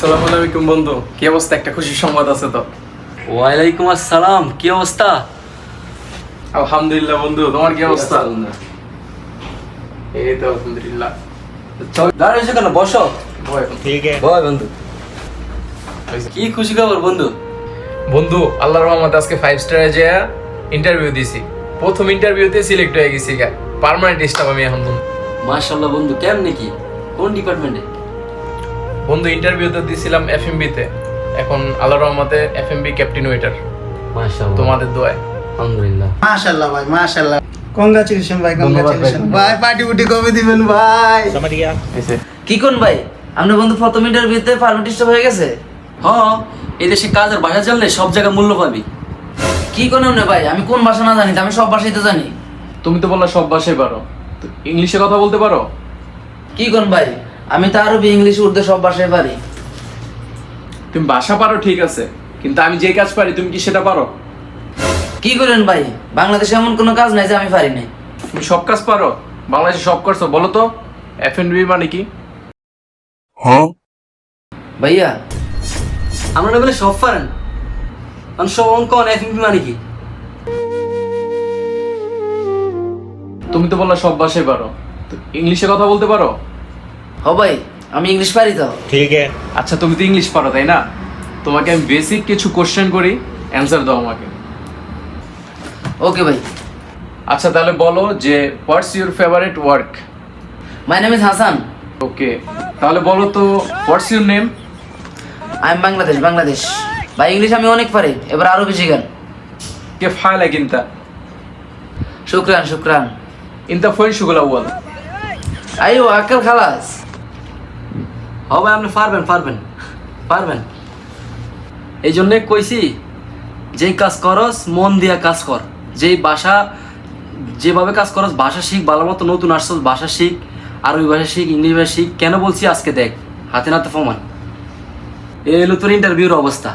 আসসালামু আলাইকুম বন্ধু। কি অবস্থা? একটা খুশির সংবাদ আছে তো। ওয়ালাইকুম আসসালাম। কি অবস্থা? আলহামদুলিল্লাহ বন্ধু। তোমার কি অবস্থা? এই তো আলহামদুলিল্লাহ। দাঁড়িয়েছো কেন? বসো। বয় বন্ধু। কি খুশি খবর বন্ধু? বন্ধু আল্লাহর রহমতে আজকে ফাইভ স্টারে যে ইন্টারভিউ দিছি। প্রথম ইন্টারভিউতে সিলেক্ট হয়ে গেছি পার্মানেন্ট স্টাফ আমি এখন বন্ধু। মাশাল্লাহ বন্ধু। কেমনে কি? কোন ডিপার্টমেন্টে বন্ধু ইন্টারভিউ তো দিছিলাম এফএমবি তে। এখন আল্লাহর রহমতে এফএমবি ক্যাপ্টেন ওয়েটার মাশাল্লাহ তোমাদের দোয়ায়। আলহামদুলিল্লাহ। মাশাল্লাহ ভাই মাশাল্লাহ কংগ্রাচুলেশন ভাই ভাই, কংগ্রাচুলেশন ভাই পার্টি উটি কবে দিবেন ভাই? এসে। কি কোন ভাই? আপনার বন্ধু প্রথম ইন্টারভিউতে পারমিটিস্ট হয়ে গেছে? হ্যাঁ এই দেশে কাজের ভাষা জানলে সব জায়গায় মূল্য পাবি। কি কোন এমনি ভাই? আমি কোন ভাষা না জানি তা আমি সব ভাষাই তো জানি। তুমি তো বললা সব ভাষাই পারো। তো ইংলিশে কথা বলতে পারো? কি কোন ভাই? আমি তো আরবি ইংলিশ উর্দু সব ভাষায় পারি। তুমি ভাষা পারো ঠিক আছে। কিন্তু আমি যে কাজ পারি তুমি কি সেটা পারো? কি করেন ভাই? বাংলাদেশে এমন কোনো কাজ নাই যে আমি পারি নাই। তুমি সব কাজ পারো? বাংলাদেশে সব করছ বলো তো। এফ মানে কি? হ্যাঁ? ভাইয়া আমরা না বলে সব পারেন। মানে সব অঙ্ক এফএমপি মানে কি? তুমি তো বললা সব ভাষায় পারো। তো ইংলিশে কথা বলতে পারো? হ ভাই আমি ইংলিশ পারি তো। আচ্ছা তুমি তো ইংলিশ পারো তাই না? তোমাকে আমি বেসিক কিছু কোশ্চেন করি অ্যান্সার দাও আমাকে। ওকে ভাই। আচ্ছা তাহলে বলো যে what's your favourite work my name is Hasan okay তাহলে বলো তো what's your name I am Bangladesh Bangladesh ভাই ইংলিশ আমি অনেক পারি এবার আরও বেশি গান। কে ফাইলা কিনতা। শুক্রান শুক্রান। ইনতা ফোন শুগুলা ওয়াল আইও আক্কাল খালাস। হবে আপনি পারবেন পারবেন পারবেন। এই জন্যে কইছি, যেই কাজ করস, মন দিয়া কাজ কর। যেই ভাষা, যেভাবে কাজ করস, ভাষা শিখ, ভালো মতো নতুন আসছস, ভাষা শিখ আরবি ভাষা শিখ, ইংলিশ ভাষা শিখ, কেন বলছি আজকে দেখ, হাতে নাতে প্রমাণ। এই হলো তোর ইন্টারভিউর অবস্থা।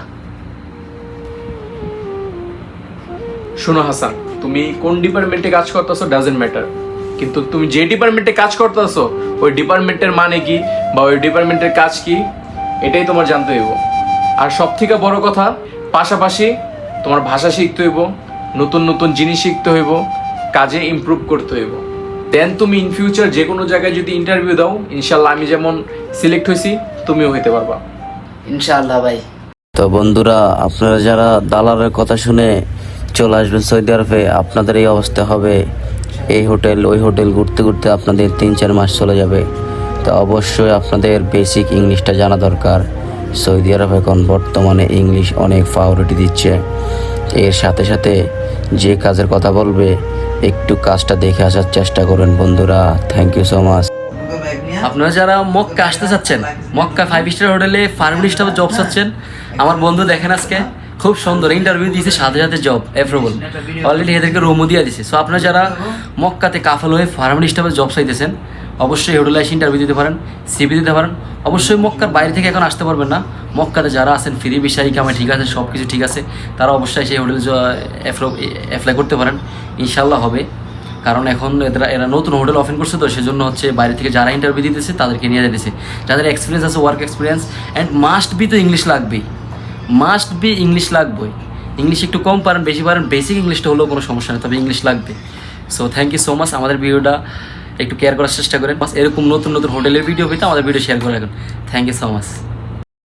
শোনো হাসান, তুমি কোন ডিপার্টমেন্টে কাজ করতেছো ডাজেন্ট ম্যাটার কিন্তু তুমি যে ডিপার্টমেন্টে কাজ করতেছো ওই ডিপার্টমেন্টের মানে কি বা ওই ডিপার্টমেন্টের কাজ কি? এটাই তোমার জানতে হইব। আর সব থেকে বড় কথা পাশাপাশি তোমার ভাষা শিখতে হইব নতুন নতুন জিনিস শিখতে হইব কাজে ইমপ্রুভ করতে হইব। দেন তুমি ইন ফিউচার যে কোনো জায়গায় যদি ইন্টারভিউ দাও ইনশাল্লাহ আমি যেমন সিলেক্ট হয়েছি তুমিও হইতে পারবা। ইনশাআল্লাহ ভাই। তো বন্ধুরা আপনারা যারা দালালের কথা শুনে চলে আসবেন সৌদি আরবে আপনাদের এই অবস্থা হবে। এই হোটেল, ওই হোটেল ঘুরতে ঘুরতে আপনাদের তিন, চার মাস চলে যাবে। তো অবশ্যই আপনাদের বেসিক ইংলিশটা জানা দরকার। সৌদি আরব এখন বর্তমানে ইংলিশ অনেক প্রায়োরিটি দিচ্ছে। এর সাথে সাথে যে কাজের কথা বলবে, একটু কাজটা দেখে আসার চেষ্টা করুন বন্ধুরা। থ্যাংক ইউ সো মাচ আপনারা যারা মক্কা আসতে চাচ্ছেন মক্কা ফাইভ স্টার হোটেলে ফার্মেল স্টাফে জব চাচ্ছেন, আমার বন্ধু দেখেন আজকে। খুব সুন্দর ইন্টারভিউ দিয়েছে, সাথে সাথে জব অ্যাপ্রুভাল অলরেডি এদেরকে রুমও দিয়ে দিছে। সো আপনারা যারা মক্কাতে কাফল হয়ে ফার্মেল স্টাফে জব চাইতেছেন, অবশ্যই হোটেলে এসে ইন্টারভিউ দিতে পারেন সিবি দিতে পারেন। অবশ্যই মক্কার বাইরে থেকে এখন আসতে পারবেন না। মক্কাতে যারা আছেন ফ্রি বিষয় কামে ঠিক আছে সব কিছু ঠিক আছে, তারা অবশ্যই সেই হোটেল অ্যাপ্লাই করতে পারেন। ইনশাল্লাহ হবে। কারণ এখন এরা এরা নতুন হোটেল ওপেন করছে তো, সেজন্য হচ্ছে বাইরে থেকে যারা ইন্টারভিউ দিতেছে, তাদেরকে নিয়ে যেতেছে যাদের এক্সপিরিয়েন্স আছে work experience and must be তো ইংলিশ লাগবেই। মাস্ট বি ইংলিশ লাগবেই। ইংলিশ একটু কম পারেন, বেশি পারেন বেসিক ইংলিশটা হলেও কোনো সমস্যা নেই, তবে ইংলিশ লাগবে। So thank you so much আমাদের ভিডিওটা একটু কেয়ার করার চেষ্টা করেন। বাস এরকম নতুন নতুন হোটেলের ভিডিও পেতে আমাদের ভিডিও শেয়ার করে রাখুন। Thank you so much